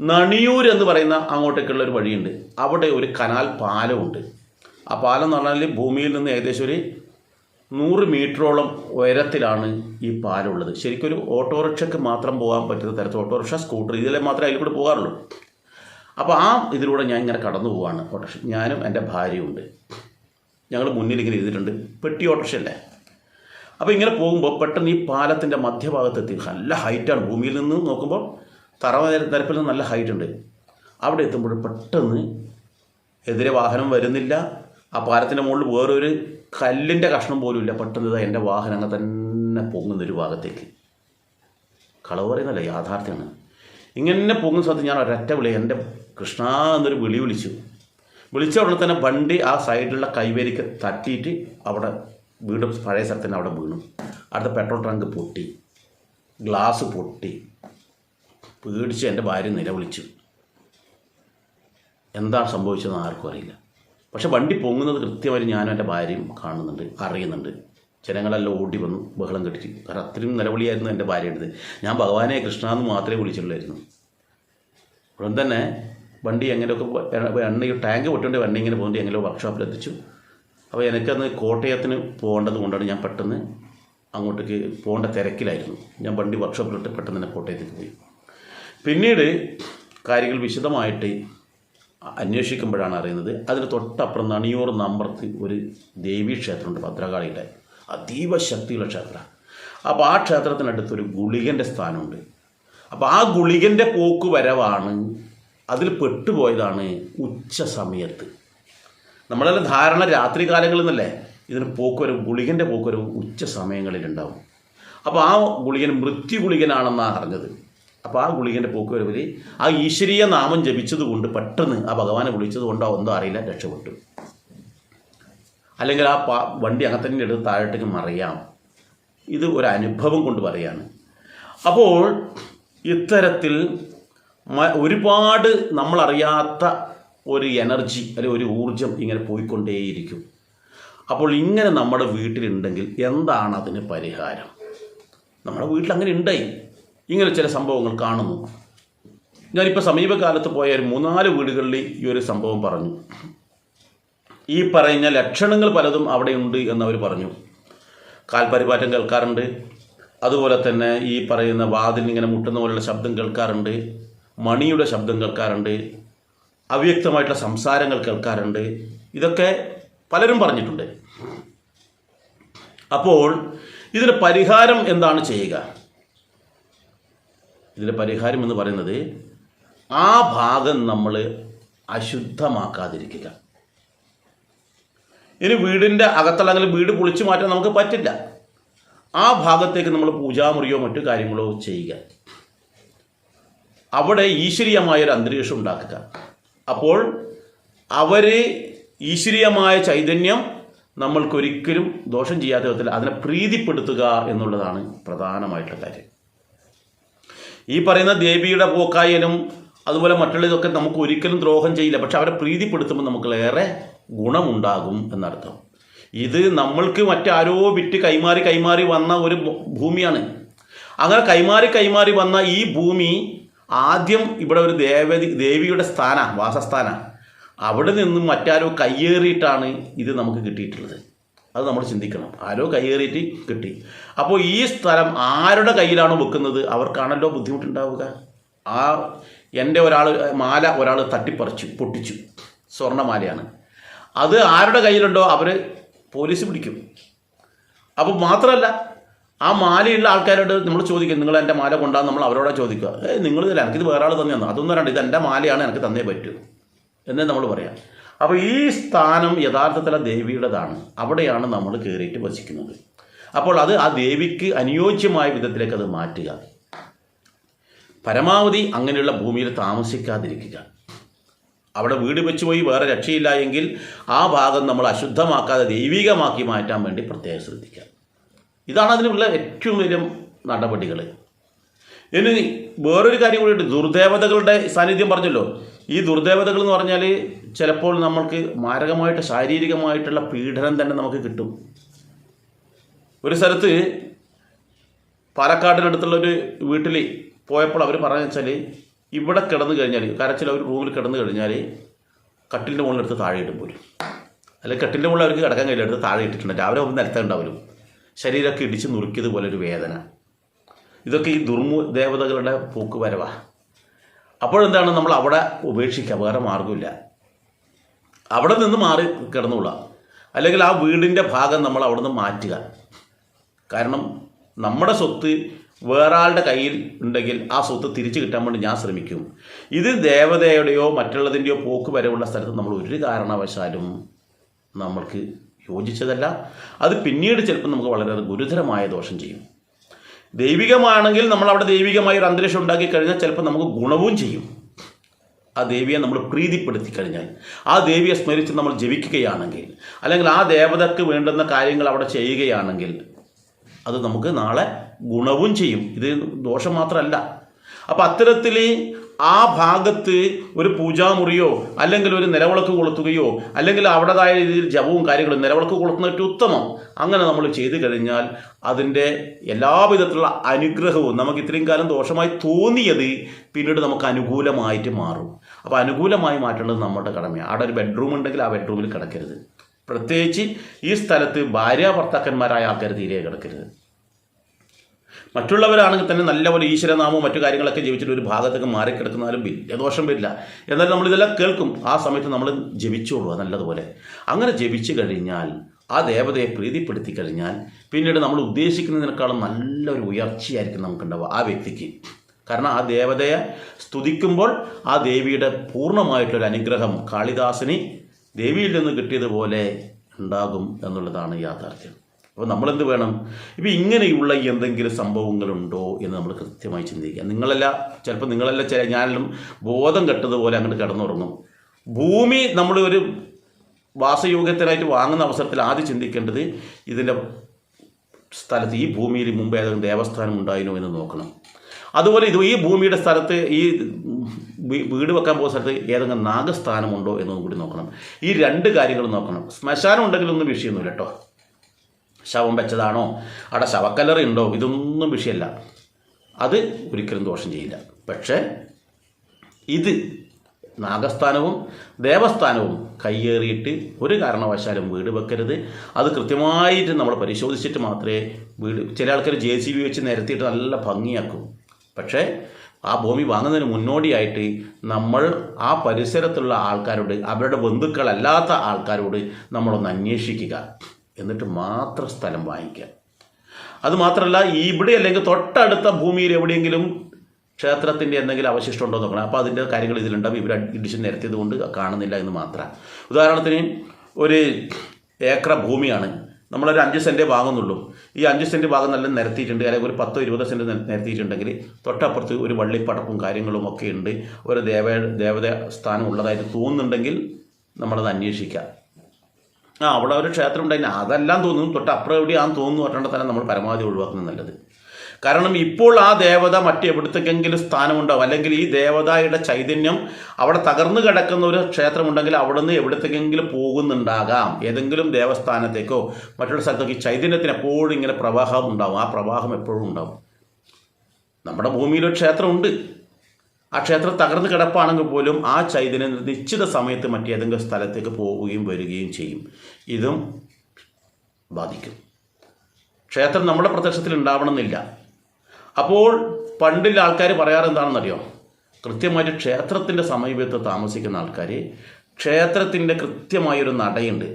നണിയൂർ എന്ന് പറയുന്ന അങ്ങോട്ടേക്കുള്ള ഒരു വഴിയുണ്ട്. അവിടെ ഒരു കനാൽ പാലമുണ്ട്. ആ പാലം എന്ന് പറഞ്ഞാൽ ഭൂമിയിൽ നിന്ന് ഏകദേശം ഒരു നൂറ് മീറ്ററോളം ഉയരത്തിലാണ് ഈ പാലമുള്ളത് ശരിക്കും ഒരു ഓട്ടോറിക്ഷയ്ക്ക് മാത്രം പോകാൻ പറ്റുന്ന തരത്തിൽ ഓട്ടോറിക്ഷ സ്കൂട്ടർ ഇതിലെ മാത്രമേ അതിൽ കൂടെ പോകാറുള്ളൂ. അപ്പോൾ ആ ഇതിലൂടെ ഞാൻ ഇങ്ങനെ കടന്നു പോവാണ് ഓട്ടോറിക്ഷ. ഞാനും എന്റെ ഭാര്യയുണ്ട് ഞങ്ങൾ മുന്നിൽ ഇങ്ങനെ ഇരുന്നിട്ടുണ്ട്. പെട്ടി ഓട്ടോറിക്ഷ അല്ലേ അപ്പോൾ ഇങ്ങനെ പോകുമ്പോൾ പെട്ടെന്ന് ഈ പാലത്തിന്റെ മധ്യഭാഗത്തെത്തി. നല്ല ഹൈറ്റാണ് ഭൂമിയിൽ നിന്ന് നോക്കുമ്പോൾ തറവ നിരപ്പിൽ നിന്ന് നല്ല ഹൈറ്റ് ഉണ്ട്. അവിടെ എത്തുമ്പോൾ പെട്ടെന്ന് എതിരെ വാഹനം വരുന്നില്ല. ആ പാലത്തിന്റെ മുകളിൽ വേറൊരു കല്ലിന്റെ കഷ്ണം പോലും ഇല്ല. പെട്ടെന്ന് ഇതാ എന്റെ വാഹനം അങ്ങനെ തന്നെ പൊങ്ങുന്നൊരു ഭാഗത്തേക്ക്. കളവ് പറയുന്നല്ല യാഥാർത്ഥ്യമാണ്. ഇങ്ങനെ പൊങ്ങുന്ന സ്ഥലത്ത് ഞാൻ ഒരൊറ്റ വിളി എന്റെ കൃഷ്ണ എന്നൊരു വിളി വിളിച്ചു. വിളിച്ച ഉടനെ തന്നെ വണ്ടി ആ സൈഡിലുള്ള കൈവേലിക്ക് തട്ടിയിട്ട് അവിടെ വീണ്ടും പഴയ സ്ഥലത്ത് തന്നെ അവിടെ വീണു. അടുത്ത പെട്രോൾ ടാങ്ക് പൊട്ടി. ഗ്ലാസ് പൊട്ടി. പേടിച്ച് എന്റെ ഭാര്യ നിലവിളിച്ചു. എന്താണ് സംഭവിച്ചതെന്ന് ആർക്കും അറിയില്ല. പക്ഷെ വണ്ടി പൊങ്ങുന്നത് കൃത്യമായിട്ട് ഞാനും എന്റെ ഭാര്യയും കാണുന്നുണ്ട് അറിയുന്നുണ്ട്. ജനങ്ങളെല്ലാം ഓടി വന്നു ബഹളം കെട്ടിച്ചു. കാരണം അത്രയും നിലവിളിയായിരുന്നു എന്റെ ഭാര്യ ഞാൻ ഭഗവാനെ കൃഷ്ണ എന്ന് മാത്രമേ വിളിച്ചുള്ളായിരുന്നു. ഉടൻ തന്നെ വണ്ടി എങ്ങനെയൊക്കെ എണ്ണ ടാങ്ക് പൊട്ടികൊണ്ട് വണ്ടി ഇങ്ങനെ പോകുന്നുണ്ട്. എങ്ങനെയോ വർക്ക്ഷോപ്പിൽ എത്തിച്ചു. അപ്പോൾ എനിക്കന്ന് കോട്ടയത്തിന് പോകേണ്ടത് കൊണ്ടാണ് ഞാൻ പെട്ടെന്ന് അങ്ങോട്ടേക്ക് പോകേണ്ട തിരക്കിലായിരുന്നു. ഞാൻ വണ്ടി വർക്ക്ഷോപ്പിലിട്ട് പെട്ടെന്ന് തന്നെ കോട്ടയത്തേക്ക് പോയി. പിന്നീട് കാര്യങ്ങൾ വിശദമായിട്ട് അന്വേഷിക്കുമ്പോഴാണ് അറിയുന്നത്. അതിന് തൊട്ടപ്പുറം നണിയൂർ നമ്പർത്ത് ഒരു ദേവീ ക്ഷേത്രമുണ്ട് ഭദ്രകാളിയുടെ. അതീവ ശക്തിയുള്ള ക്ഷേത്രമാണ് അപ്പോൾ ആ ക്ഷേത്രത്തിനടുത്തൊരു ഗുളികന്റെ സ്ഥാനമുണ്ട്. അപ്പോൾ ആ ഗുളികന്റെ പോക്ക് വരവാണ് അതിൽ പെട്ടുപോയതാണ് ഉച്ച സമയത്ത്. നമ്മളെല്ലാം ധാരണ രാത്രി കാലങ്ങളിൽ നിന്നല്ലേ? ഇതിന് പോക്കൊരു ഗുളികന്റെ പോക്കൊരു ഉച്ച സമയങ്ങളിലുണ്ടാവും. അപ്പോൾ ആ ഗുളികൻ മൃത്യു ഗുളികനാണെന്നാണ് അറിഞ്ഞത്. അപ്പോൾ ആ ഗുളികന്റെ പോക്കുവരവിൽ ആ ഈശ്വരീയ നാമം ജപിച്ചത് കൊണ്ട് പെട്ടെന്ന് ആ ഭഗവാനെ വിളിച്ചത് കൊണ്ടോ ഒന്നും അറിയില്ല രക്ഷപ്പെട്ടു. അല്ലെങ്കിൽ ആ പാ വണ്ടി അങ്ങനെ തന്നെ എടുത്ത് താഴോട്ടേക്ക് മറിയാം. ഇത് ഒരു അനുഭവം കൊണ്ട് പറയാണ്. അപ്പോൾ ഇത്തരത്തിൽ ഒരുപാട് നമ്മളറിയാത്ത ഒരു എനർജി അല്ലെങ്കിൽ ഒരു ഊർജം ഇങ്ങനെ പോയിക്കൊണ്ടേയിരിക്കും. അപ്പോൾ ഇങ്ങനെ നമ്മുടെ വീട്ടിലുണ്ടെങ്കിൽ എന്താണ് അതിന് പരിഹാരം? നമ്മുടെ വീട്ടിൽ അങ്ങനെ ഉണ്ടായി. ഇങ്ങനെ ചില സംഭവങ്ങൾ കാണുന്നു. ഞാനിപ്പോൾ സമീപകാലത്ത് പോയ ഒരു മൂന്നാൽ വീടുകളിൽ ഈ ഒരു സംഭവം പറഞ്ഞു. ഈ പറയുന്ന ലക്ഷണങ്ങൾ പലതും അവിടെയുണ്ട് എന്നവർ പറഞ്ഞു. കാൽപരിപാറ്റം കേൾക്കാറുണ്ട്. അതുപോലെ തന്നെ ഈ പറയുന്ന വാതിൽ ഇങ്ങനെ മുട്ടുന്ന പോലുള്ള ശബ്ദം കേൾക്കാറുണ്ട്. മണിയുടെ ശബ്ദം കേൾക്കാറുണ്ട് അവ്യക്തമായിട്ടുള്ള സംസാരങ്ങൾ കേൾക്കാറുണ്ട്. ഇതൊക്കെ പലരും പറഞ്ഞിട്ടുണ്ട്. അപ്പോൾ ഇതിന് പരിഹാരം എന്താണ് ചെയ്യുക? ഇതിന്റെ പരിഹാരം എന്ന് പറയുന്നത് ആ ഭാഗം നമ്മൾ അശുദ്ധമാക്കാതിരിക്കുക. ഇനി വീടിന്റെ അകത്തല്ലെങ്കിൽ വീട് പൊളിച്ചു മാറ്റാൻ നമുക്ക് പറ്റില്ല. ആ ഭാഗത്തേക്ക് നമ്മൾ പൂജാമുറിയോ മറ്റു കാര്യങ്ങളോ ചെയ്യുക. അവിടെ ഈശ്വരീയമായൊരു അന്തരീക്ഷം ഉണ്ടാക്കുക. അപ്പോൾ അവർ ഈശ്വരീയമായ ചൈതന്യം നമ്മൾക്കൊരിക്കലും ദോഷം ചെയ്യാത്ത വിധത്തിൽ അതിനെ പ്രീതിപ്പെടുത്തുക എന്നുള്ളതാണ് പ്രധാനമായിട്ടുള്ള കാര്യം. ഈ പറയുന്ന ദേവിയുടെ പോക്കായാലും അതുപോലെ മറ്റുള്ള ഇതൊക്കെ നമുക്ക് ഒരിക്കലും ദ്രോഹം ചെയ്യില്ല. പക്ഷെ അവരെ പ്രീതിപ്പെടുത്തുമ്പോൾ നമുക്ക് ഏറെ ഗുണമുണ്ടാകും എന്നർത്ഥം. ഇത് നമ്മൾക്ക് മറ്റാരോ വിറ്റ് കൈമാറി കൈമാറി വന്ന ഒരു ഭൂമിയാണ്. അങ്ങനെ കൈമാറി കൈമാറി വന്ന ഈ ഭൂമി ആദ്യം ഇവിടെ ഒരു ദേവതി ദേവിയുടെ സ്ഥാന വാസസ്ഥാന. അവിടെ നിന്നും മറ്റാരോ കയ്യേറിയിട്ടാണ് ഇത് നമുക്ക് കിട്ടിയിട്ടുള്ളത്. അത് നമ്മൾ ചിന്തിക്കണം. ആരോ കയ്യേറിയിട്ട് കിട്ടി. അപ്പോൾ ഈ സ്ഥലം ആരുടെ കയ്യിലാണോ വെക്കുന്നത്? അവർക്കാണല്ലോ ബുദ്ധിമുട്ടുണ്ടാവുക. ആ എന്റെ ഒരാൾ മാല ഒരാൾ തട്ടിപ്പറിച്ചു പൊട്ടിച്ചു. സ്വർണമാലയാണ്. അത് ആരുടെ കയ്യിലുണ്ടോ അവർ പോലീസ് പിടിക്കും. അപ്പോൾ മാത്രമല്ല ആ മാലയുള്ള ആൾക്കാരോട് നമ്മൾ ചോദിക്കും നിങ്ങൾ എന്റെ മാല കൊണ്ടാന്ന് നമ്മൾ അവരോട് ചോദിക്കുക? ഏ നിങ്ങൾ ഇതല്ല എനിക്കിത് വേറെ ആൾ തന്നെ തന്നു അതൊന്നും രണ്ട് ഇത് എന്റെ മാലയാണ് എനിക്ക് തന്നേ പറ്റൂ എന്നേ നമ്മൾ പറയാം. അപ്പോൾ ഈ സ്ഥാനം യഥാർത്ഥത്തിലെ ദേവിയുടേതാണ് അവിടെയാണ് നമ്മൾ കയറിയിട്ട് വസിക്കുന്നത്. അപ്പോൾ അത് ആ ദേവിക്ക് അനുയോജ്യമായ വിധത്തിലേക്ക് അത് മാറ്റുക. പരമാവധി അങ്ങനെയുള്ള ഭൂമിയിൽ താമസിക്കാതിരിക്കുക. അവിടെ വീട് വെച്ച് പോയി വേറെ രക്ഷയില്ല എങ്കിൽ ആ ഭാഗം നമ്മൾ അശുദ്ധമാക്കാതെ ദൈവികമാക്കി മാറ്റാൻ വേണ്ടി പ്രത്യേകം ശ്രദ്ധിക്കുക. ഇതാണ് അതിനുള്ള ഏറ്റവും വലിയ നടപടികൾ ഇനി വേറൊരു കാര്യം കൂടിയുണ്ട് ദുർദേവതകളുടെ സാന്നിധ്യം പറഞ്ഞല്ലോ. ഈ ദുർദേവതകൾ എന്ന് പറഞ്ഞാൽ ചിലപ്പോൾ നമ്മൾക്ക് മാരകമായിട്ട് ശാരീരികമായിട്ടുള്ള പീഡനം തന്നെ നമുക്ക് കിട്ടും. ഒരു സ്ഥലത്ത് പാലക്കാടിനടുത്തുള്ള ഒരു വീട്ടിൽ പോയപ്പോൾ അവർ പറഞ്ഞു വെച്ചാൽ ഇവിടെ കിടന്നു കഴിഞ്ഞാൽ കരച്ചിൽ അവർ റൂമിൽ കിടന്നു കഴിഞ്ഞാൽ കട്ടിലിന്റെ മുകളിലെടുത്ത് താഴെ ഇടും പോലും. അല്ലെങ്കിൽ കട്ടിലിന്റെ മുകളിൽ അവർക്ക് കിടക്കാൻ കഴിയില്ല എടുത്ത് താഴെ ഇട്ടിട്ടുണ്ട്. രാവിലെ ഒന്ന് നിലത്തുണ്ടാവരും ശരീരമൊക്കെ ഇടിച്ച് നുറുക്കിയതുപോലെ ഒരു വേദന. ഇതൊക്കെ ഈ ദുർമു ദേവതകളുടെ പോക്ക് വരവാ അപ്പോഴെന്താണ് നമ്മൾ അവിടെ ഉപേക്ഷിക്കുക? വേറെ മാർഗമില്ല അവിടെ നിന്ന് മാറി കിടന്നുകൊള്ളുക അല്ലെങ്കിൽ ആ വീടിന്റെ ഭാഗം നമ്മൾ അവിടെ നിന്ന് മാറ്റുക. കാരണം നമ്മുടെ സ്വത്ത് വേറെ ആളുടെ കയ്യിൽ ഉണ്ടെങ്കിൽ ആ സ്വത്ത് തിരിച്ചു കിട്ടാൻ വേണ്ടി ഞാൻ ശ്രമിക്കും. ഇത് ദേവതയുടെയോ മറ്റുള്ളതിന്റെയോ പോക്ക് വരവുള്ള സ്ഥലത്ത് നമ്മൾ ഒരു കാരണവശാലും നമ്മൾക്ക് യോജിച്ചതല്ല. അത് പിന്നീട് ചിലപ്പോൾ നമുക്ക് വളരെ ഗുരുതരമായ ദോഷം ചെയ്യും. ദൈവികമാണെങ്കിൽ നമ്മൾ അവിടെ ദൈവികമായ ഒരു അന്തരീക്ഷം ഉണ്ടാക്കി കഴിഞ്ഞാൽ ചിലപ്പോൾ നമുക്ക് ഗുണവും ചെയ്യും. ആ ദേവിയെ നമ്മൾ പ്രീതിപ്പെടുത്തി കഴിഞ്ഞാൽ ആ ദേവിയെ സ്മരിച്ച് നമ്മൾ ജപിക്കുകയാണെങ്കിൽ അല്ലെങ്കിൽ ആ ദേവതക്ക് വേണ്ടുന്ന കാര്യങ്ങൾ അവിടെ ചെയ്യുകയാണെങ്കിൽ അത് നമുക്ക് നാളെ ഗുണവും ചെയ്യും. ഇത് ദോഷം മാത്രമല്ല. അപ്പം അത്തരത്തിൽ ആ ഭാഗത്ത് ഒരു പൂജാമുറിയോ അല്ലെങ്കിൽ ഒരു നിലവിളക്ക് കൊളുത്തുകയോ അല്ലെങ്കിൽ അവിടേതായ രീതിയിൽ ജപവും കാര്യങ്ങളും നിലവിളക്ക് കൊളുത്തുന്ന ഏറ്റവും ഉത്തമം. അങ്ങനെ നമ്മൾ ചെയ്തു കഴിഞ്ഞാൽ അതിന്റെ എല്ലാവിധത്തിലുള്ള അനുഗ്രഹവും നമുക്ക് ഇത്രയും കാലം ദോഷമായി തോന്നിയത് പിന്നീട് നമുക്ക് അനുകൂലമായിട്ട് മാറും. അപ്പോൾ അനുകൂലമായി മാറ്റേണ്ടത് നമ്മുടെ കടമയാണ്. അവിടെ ഒരു ബെഡ്റൂം ഉണ്ടെങ്കിൽ ആ ബെഡ്റൂമിൽ കിടക്കരുത്. പ്രത്യേകിച്ച് ഈ സ്ഥലത്ത് ഭാര്യ ഭർത്താക്കന്മാരായ ആൾക്കാർ തീരെ കിടക്കരുത്. മറ്റുള്ളവരാണെങ്കിൽ തന്നെ നല്ലപോലെ ഈശ്വരനാമവും മറ്റു കാര്യങ്ങളൊക്കെ ജീവിച്ചിട്ട് ഒരു ഭാഗത്തൊക്കെ മാറിക്കിടക്കുന്നാലും വലിയ ദോഷം വരില്ല. എന്നാൽ നമ്മളിതെല്ലാം കേൾക്കും. ആ സമയത്ത് നമ്മൾ ജപിച്ചോളുക നല്ലതുപോലെ. അങ്ങനെ ജപിച്ചു കഴിഞ്ഞാൽ ആ ദേവതയെ പ്രീതിപ്പെടുത്തി കഴിഞ്ഞാൽ പിന്നീട് നമ്മൾ ഉദ്ദേശിക്കുന്നതിനേക്കാളും നല്ലൊരു ഉയർച്ചയായിരിക്കും നമുക്കുണ്ടാവുക ആ വ്യക്തിക്ക്. കാരണം ആ ദേവതയെ സ്തുതിക്കുമ്പോൾ ആ ദേവിയുടെ പൂർണമായിട്ടുള്ളൊരു അനുഗ്രഹം കാളിദാസിനി ദേവിയിൽ നിന്ന് കിട്ടിയതുപോലെ ഉണ്ടാകും എന്നുള്ളതാണ് യാഥാർത്ഥ്യം. അപ്പോൾ നമ്മളെന്ത് വേണം? ഇപ്പം ഇങ്ങനെയുള്ള എന്തെങ്കിലും സംഭവങ്ങളുണ്ടോ എന്ന് നമ്മൾ കൃത്യമായി ചിന്തിക്കുക. നിങ്ങളല്ല ചിലപ്പോൾ നിങ്ങളല്ല ചില ഞാനും ബോധം കെട്ടതുപോലെ അങ്ങോട്ട് കിടന്നുറങ്ങും. ഭൂമി നമ്മൾ ഒരു വാസയോഗ്യത്തിനായിട്ട് വാങ്ങുന്ന അവസരത്തിൽ ആദ്യം ചിന്തിക്കേണ്ടത് ഇതിന്റെ സ്ഥലത്ത് ഈ ഭൂമിയിൽ മുമ്പ് ഏതെങ്കിലും ദേവസ്ഥാനം ഉണ്ടായിരുന്നോ എന്ന് നോക്കണം. അതുപോലെ ഇത് ഈ ഭൂമിയുടെ സ്ഥലത്ത് ഈ വീട് വെക്കാൻ പോകുന്ന സ്ഥലത്ത് ഏതെങ്കിലും നാഗസ്ഥാനമുണ്ടോ എന്നതും കൂടി നോക്കണം. ഈ രണ്ട് കാര്യങ്ങളും നോക്കണം. ശ്മശാനം ഉണ്ടെങ്കിലൊന്നും വിഷയമൊന്നുമില്ല കേട്ടോ. ശവം വെച്ചതാണോ? അവിടെ ശവക്കല്ലറി ഉണ്ടോ? ഇതൊന്നും വിഷയമല്ല. അത് ഒരിക്കലും ദോഷം ചെയ്യില്ല. പക്ഷേ ഇത് നാഗസ്ഥാനവും ദേവസ്ഥാനവും കയ്യേറിയിട്ട് ഒരു കാരണവശാലും വീട് വെക്കരുത്. അത് കൃത്യമായിട്ട് നമ്മൾ പരിശോധിച്ചിട്ട് മാത്രമേ വീട് ചില ആൾക്കാർ ജെ സി ബി വെച്ച് നിരത്തിയിട്ട് നല്ല ഭംഗിയാക്കും. പക്ഷേ ആ ഭൂമി വാങ്ങുന്നതിന് മുന്നോടിയായിട്ട് നമ്മൾ ആ പരിസരത്തുള്ള ആൾക്കാരോട് അവരുടെ ബന്ധുക്കളല്ലാത്ത ആൾക്കാരോട് നമ്മളൊന്ന് അന്വേഷിക്കുക. എന്നിട്ട് മാത്രം സ്ഥലം വാങ്ങിക്കുക. അതുമാത്രമല്ല ഇവിടെ അല്ലെങ്കിൽ തൊട്ടടുത്ത ഭൂമിയിൽ എവിടെയെങ്കിലും ക്ഷേത്രത്തിന്റെ എന്തെങ്കിലും അവശിഷ്ടം ഉണ്ടോ നോക്കണം. അപ്പോൾ അതിന്റെ കാര്യങ്ങൾ ഇതിലുണ്ടാവും. ഇവർ അഡ്മിഷൻ നിരത്തിയത് കൊണ്ട് കാണുന്നില്ല എന്ന് മാത്രം. ഉദാഹരണത്തിന് ഒരു ഏക്കർ ഭൂമിയാണ്. നമ്മളൊരു അഞ്ച് സെന്റേ വാങ്ങുന്നുള്ളൂ. ഈ അഞ്ച് സെന്റ് ഭാഗം നല്ല നിരത്തിയിട്ടുണ്ട്. അല്ലെങ്കിൽ ഒരു പത്തോ ഇരുപതോ സെന്റ് നിരത്തിയിട്ടുണ്ടെങ്കിൽ തൊട്ടപ്പുറത്ത് ഒരു വള്ളിപ്പടപ്പും കാര്യങ്ങളും ഒക്കെ ഉണ്ട്. ഒരു ദേവ ദേവത സ്ഥാനം ഉള്ളതായിട്ട് തോന്നുന്നുണ്ടെങ്കിൽ നമ്മളത് അന്വേഷിക്കുക ആ അവിടെ ഒരു ക്ഷേത്രം ഉണ്ടായിരുന്നു അതെല്ലാം തോന്നുന്നു. തൊട്ട് അപ്പുറം എവിടെയാണെന്ന് തോന്നുന്നു പറഞ്ഞിട്ട് തന്നെ നമ്മൾ പരമാവധി ഒഴിവാക്കുന്നത് നല്ലത്. കാരണം ഇപ്പോൾ ആ ദേവത മറ്റെവിടത്തേക്കെങ്കിലും സ്ഥാനമുണ്ടാവും. അല്ലെങ്കിൽ ഈ ദേവതയുടെ ചൈതന്യം അവിടെ തകർന്നു കിടക്കുന്ന ഒരു ക്ഷേത്രമുണ്ടെങ്കിൽ അവിടെ നിന്ന് എവിടത്തേക്കെങ്കിലും പോകുന്നുണ്ടാകാം. ഏതെങ്കിലും ദേവസ്ഥാനത്തേക്കോ മറ്റുള്ള സ്ഥലത്തേക്ക്. ഈ ചൈതന്യത്തിന് എപ്പോഴും ഇങ്ങനെ പ്രവാഹം ഉണ്ടാവും. ആ പ്രവാഹം എപ്പോഴും ഉണ്ടാവും. നമ്മുടെ ഭൂമിയിലൊരു ക്ഷേത്രമുണ്ട്. ആ ക്ഷേത്രം തകർന്ന് കിടപ്പാണെങ്കിൽ പോലും ആ ചൈതന്യം നിശ്ചിത സമയത്ത് മറ്റേതെങ്കിലും സ്ഥലത്തേക്ക് പോവുകയും വരികയും ചെയ്യും. ഇതും ബാധിക്കും. ക്ഷേത്രം നമ്മുടെ പ്രദേശത്തിൽ ഉണ്ടാവണമെന്നില്ല. അപ്പോൾ പണ്ടിൽ ആൾക്കാർ പറയാറ് എന്താണെന്നറിയോ? കൃത്യമായിട്ട് ക്ഷേത്രത്തിന്റെ സമീപത്ത് താമസിക്കുന്ന ആൾക്കാർ ക്ഷേത്രത്തിന്റെ കൃത്യമായൊരു നടയുണ്ട്.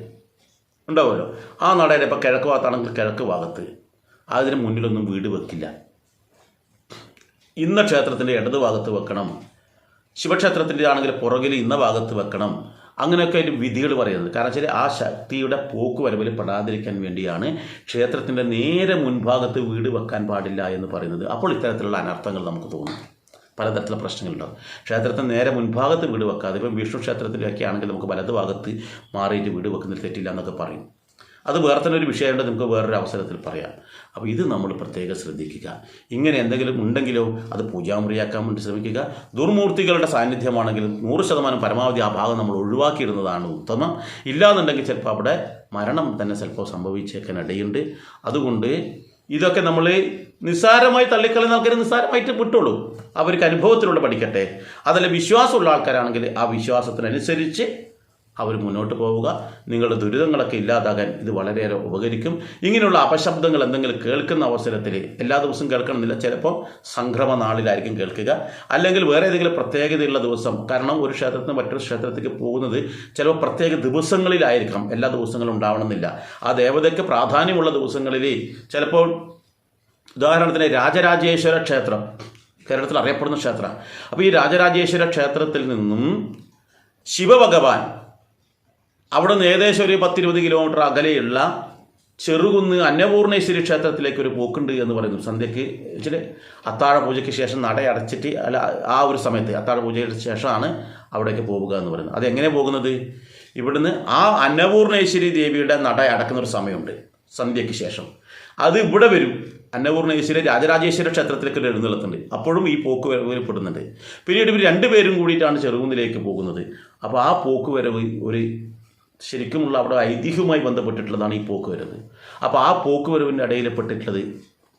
ഉണ്ടാവുമല്ലോ? ആ നടയുടെ ഇപ്പോൾ കിഴക്ക് ഭാഗത്താണെങ്കിൽ കിഴക്ക് ഭാഗത്ത്. അതിന് മുന്നിലൊന്നും വീട് വെക്കില്ല. ഇന്ന ക്ഷേത്രത്തിന്റെ ഇടത് ഭാഗത്ത് വെക്കണം. ശിവക്ഷേത്രത്തിന്റെ ആണെങ്കിൽ പുറകിൽ ഇന്ന ഭാഗത്ത് വെക്കണം. അങ്ങനെയൊക്കെ അതിന്റെ വിധികൾ പറയുന്നത്. കാരണം വെച്ചാൽ ആ ശക്തിയുടെ പോക്ക് വരവിൽ പെടാതിരിക്കാൻ വേണ്ടിയാണ് ക്ഷേത്രത്തിന്റെ നേരെ മുൻഭാഗത്ത് വീട് വെക്കാൻ പാടില്ല എന്ന് പറയുന്നത്. അപ്പോൾ ഇത്തരത്തിലുള്ള അനർത്ഥങ്ങൾ നമുക്ക് തോന്നും. പലതരത്തിലുള്ള പ്രശ്നങ്ങളുണ്ടാവും. ക്ഷേത്രത്തിന് നേരെ മുൻഭാഗത്ത് വീട് വെക്കാതെ ഇപ്പം വിഷ്ണു ക്ഷേത്രത്തിലൊക്കെ ആണെങ്കിൽ നമുക്ക് വലത് ഭാഗത്ത് മാറിയിട്ട് വീട് വെക്കുന്നതിൽ തെറ്റില്ല എന്നൊക്കെ പറയും. അത് വേറെ തന്നെ ഒരു വിഷയമുണ്ട് നമുക്ക് വേറൊരു അവസരത്തിൽ പറയാം. അപ്പോൾ ഇത് നമ്മൾ പ്രത്യേകം ശ്രദ്ധിക്കുക. ഇങ്ങനെ എന്തെങ്കിലും ഉണ്ടെങ്കിലോ അത് പൂജാമുറിയാക്കാൻ വേണ്ടി ശ്രമിക്കുക. ദുർമൂർത്തികളുടെ സാന്നിധ്യമാണെങ്കിൽ നൂറ് ശതമാനം പരമാവധി ആ ഭാഗം നമ്മൾ ഒഴിവാക്കിയിടുന്നതാണ് ഉത്തമം. ഇല്ലാന്നുണ്ടെങ്കിൽ ചിലപ്പോൾ അവിടെ മരണം തന്നെ ചിലപ്പോൾ സംഭവിച്ചേക്കാൻ ഇടയുണ്ട് അതുകൊണ്ട് ഇതൊക്കെ നമ്മൾ നിസ്സാരമായി തള്ളിക്കളയുന്ന ആൾക്കാർ നിസ്സാരമായിട്ട് വിട്ടോളൂ. അവർക്ക് അനുഭവത്തിലൂടെ പഠിക്കട്ടെ. അതല്ല വിശ്വാസമുള്ള ആൾക്കാരാണെങ്കിൽ ആ വിശ്വാസത്തിനനുസരിച്ച് അവർ മുന്നോട്ട് പോവുക. നിങ്ങളുടെ ദുരിതങ്ങളൊക്കെ ഇല്ലാതാകാൻ ഇത് വളരെയേറെ ഉപകരിക്കും. ഇങ്ങനെയുള്ള അപശബ്ദങ്ങൾ എന്തെങ്കിലും കേൾക്കുന്ന അവസരത്തിൽ എല്ലാ ദിവസവും കേൾക്കണമെന്നില്ല. ചിലപ്പോൾ സംക്രമ നാളിലായിരിക്കും കേൾക്കുക. അല്ലെങ്കിൽ വേറെ ഏതെങ്കിലും പ്രത്യേകതയുള്ള ദിവസം കാരണം ഒരു ക്ഷേത്രത്തിൽ നിന്ന് മറ്റൊരു ക്ഷേത്രത്തിലേക്ക് പോകുന്നത് ചിലപ്പോൾ പ്രത്യേക ദിവസങ്ങളിലായിരിക്കാം. എല്ലാ ദിവസങ്ങളും ഉണ്ടാവണമെന്നില്ല. ആ ദേവതയ്ക്ക് പ്രാധാന്യമുള്ള ദിവസങ്ങളിൽ ചിലപ്പോൾ ഉദാഹരണത്തിന് രാജരാജേശ്വര ക്ഷേത്രം കേരളത്തിൽ അറിയപ്പെടുന്ന ക്ഷേത്രം. അപ്പോൾ ഈ രാജരാജേശ്വര ക്ഷേത്രത്തിൽ നിന്നും ശിവഭഗവാൻ അവിടെ നിന്ന് ഏകദേശം ഒരു പത്തിരുപത് കിലോമീറ്റർ അകലെയുള്ള ചെറുകുന്ന് അന്നപൂർണേശ്വരി ക്ഷേത്രത്തിലേക്ക് ഒരു പോക്കുണ്ട് എന്ന് പറയുന്നു. സന്ധ്യയ്ക്ക് ഇച്ചിരി അത്താഴ പൂജയ്ക്ക് ശേഷം നട അടച്ചിട്ട് അല്ല ആ ഒരു സമയത്ത് അത്താഴ പൂജയ്ക്ക് ശേഷമാണ് അവിടേക്ക് പോവുക എന്ന് പറയുന്നത്. അതെങ്ങനെ പോകുന്നത്? ഇവിടുന്ന് ആ അന്നപൂർണേശ്വരി ദേവിയുടെ നട അടക്കുന്ന ഒരു സമയമുണ്ട് സന്ധ്യയ്ക്ക് ശേഷം. അത് ഇവിടെ വരും. അന്നപൂർണേശ്വരി രാജരാജേശ്വര ക്ഷേത്രത്തിലേക്ക് എഴുന്നള്ളത്തുണ്ട്. അപ്പോഴും ഈ പോക്ക് വരവിൽപ്പെടുന്നുണ്ട് പിന്നീട് ഇവർ രണ്ടുപേരും കൂടിയിട്ടാണ് ചെറുകുന്നിലേക്ക് പോകുന്നത്. അപ്പോൾ ആ പോക്ക് വരവ് ഒരു ശരിക്കുമുള്ള അവിടെ ഐതിഹ്യവുമായി ബന്ധപ്പെട്ടിട്ടുള്ളതാണ് ഈ പോക്ക് വരവ് അപ്പോൾ ആ പോക്ക് വരവിന്റെ ഇടയിൽ പെട്ടിട്ടുള്ളത്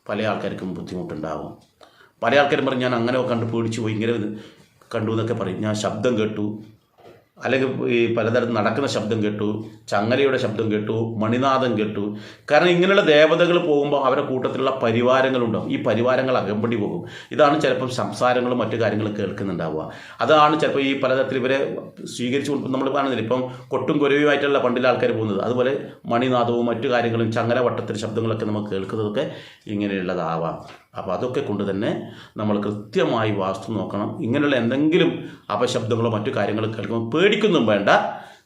പല ആൾക്കാർക്കും ബുദ്ധിമുട്ടുണ്ടാകും പല ആൾക്കാരും പറഞ്ഞു ഞാൻ അങ്ങനെ കണ്ട് പേടിച്ചു പോയി ഇങ്ങനെ കണ്ടു എന്നൊക്കെ പറയും. ഞാൻ ശബ്ദം കേട്ടു. അല്ലെങ്കിൽ ഈ പലതരത്തിൽ നടക്കുന്ന ശബ്ദം കേട്ടു ചങ്ങലയുടെ ശബ്ദം കേട്ടു മണിനാഥം കേട്ടു. കാരണം ഇങ്ങനെയുള്ള ദേവതകൾ പോകുമ്പോൾ അവരുടെ കൂട്ടത്തിലുള്ള പരിവാരങ്ങളുണ്ടാവും. ഈ പരിവാരങ്ങൾ അകമ്പടി പോകും. ഇതാണ് ചിലപ്പം സംസാരങ്ങളും മറ്റു കാര്യങ്ങളും കേൾക്കുന്നുണ്ടാവുക. അതാണ് ചിലപ്പോൾ ഈ പലതരത്തിൽ ഇവരെ സ്വീകരിച്ചു നമ്മൾ കാണുന്നില്ല? ഇപ്പം കൊട്ടും കുരവിയുമായിട്ടുള്ള പണ്ടിലെ ആൾക്കാർ പോകുന്നത്. അതുപോലെ മണിനാഥവും മറ്റു കാര്യങ്ങളും ചങ്ങല വട്ടത്തിൽ ശബ്ദങ്ങളൊക്കെ നമുക്ക് കേൾക്കുന്നതൊക്കെ ഇങ്ങനെയുള്ളതാവാം. അപ്പോൾ അതൊക്കെ കൊണ്ട് തന്നെ നമ്മൾ കൃത്യമായി വാസ്തു നോക്കണം. ഇങ്ങനെയുള്ള എന്തെങ്കിലും അപശബ്ദങ്ങളോ മറ്റു കാര്യങ്ങളോ കേൾക്കുമ്പോൾ പേടിക്കൊന്നും വേണ്ട.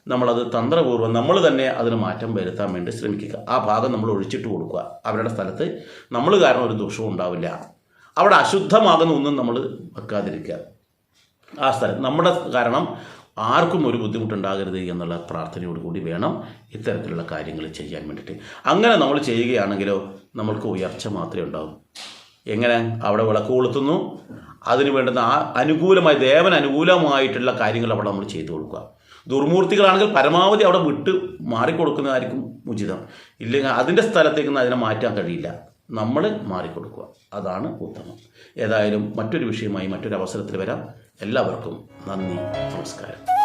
നമ്മളത് തന്ത്രപൂർവം നമ്മൾ തന്നെ അതിന് മാറ്റം വരുത്താൻ വേണ്ടി ശ്രമിക്കുക. ആ ഭാഗം നമ്മൾ ഒഴിച്ചിട്ട് കൊടുക്കുക. അവരുടെ സ്ഥലത്ത് നമ്മൾ കാരണം ഒരു ദോഷവും ഉണ്ടാവില്ല. അവിടെ അശുദ്ധമാകുന്ന ഒന്നും നമ്മൾ വെക്കാതിരിക്കുക. ആ സ്ഥലം നമ്മുടെ കാരണം ആർക്കും ഒരു ബുദ്ധിമുട്ടുണ്ടാകരുത് എന്നുള്ള പ്രാർത്ഥനയോട് കൂടി വേണം ഇത്തരത്തിലുള്ള കാര്യങ്ങൾ ചെയ്യാൻ വേണ്ടിയിട്ട്. അങ്ങനെ നമ്മൾ ചെയ്യുകയാണെങ്കിലോ നമ്മൾക്ക് ഉയർച്ച മാത്രമേ ഉണ്ടാവൂ. എങ്ങനെ അവിടെ വിളക്ക് കൊളുത്തുന്നു? അതിന് വേണ്ടുന്ന ആ അനുകൂലമായി ദേവൻ അനുകൂലമായിട്ടുള്ള കാര്യങ്ങൾ അവിടെ നമ്മൾ ചെയ്തു കൊടുക്കുക. ദുർമൂർത്തികളാണെങ്കിൽ പരമാവധി അവിടെ വിട്ട് മാറിക്കൊടുക്കുന്നതായിരിക്കും ഉചിതം. ഇല്ലെങ്കിൽ അതിന്റെ സ്ഥലത്തേക്ക് അതിനെ മാറ്റാൻ കഴിയില്ല. നമ്മൾ മാറിക്കൊടുക്കുക. അതാണ് ഉത്തമം. ഏതായാലും മറ്റൊരു വിഷയമായി മറ്റൊരു അവസരത്തിൽ വരാം. എല്ലാവർക്കും നന്ദി നമസ്കാരം.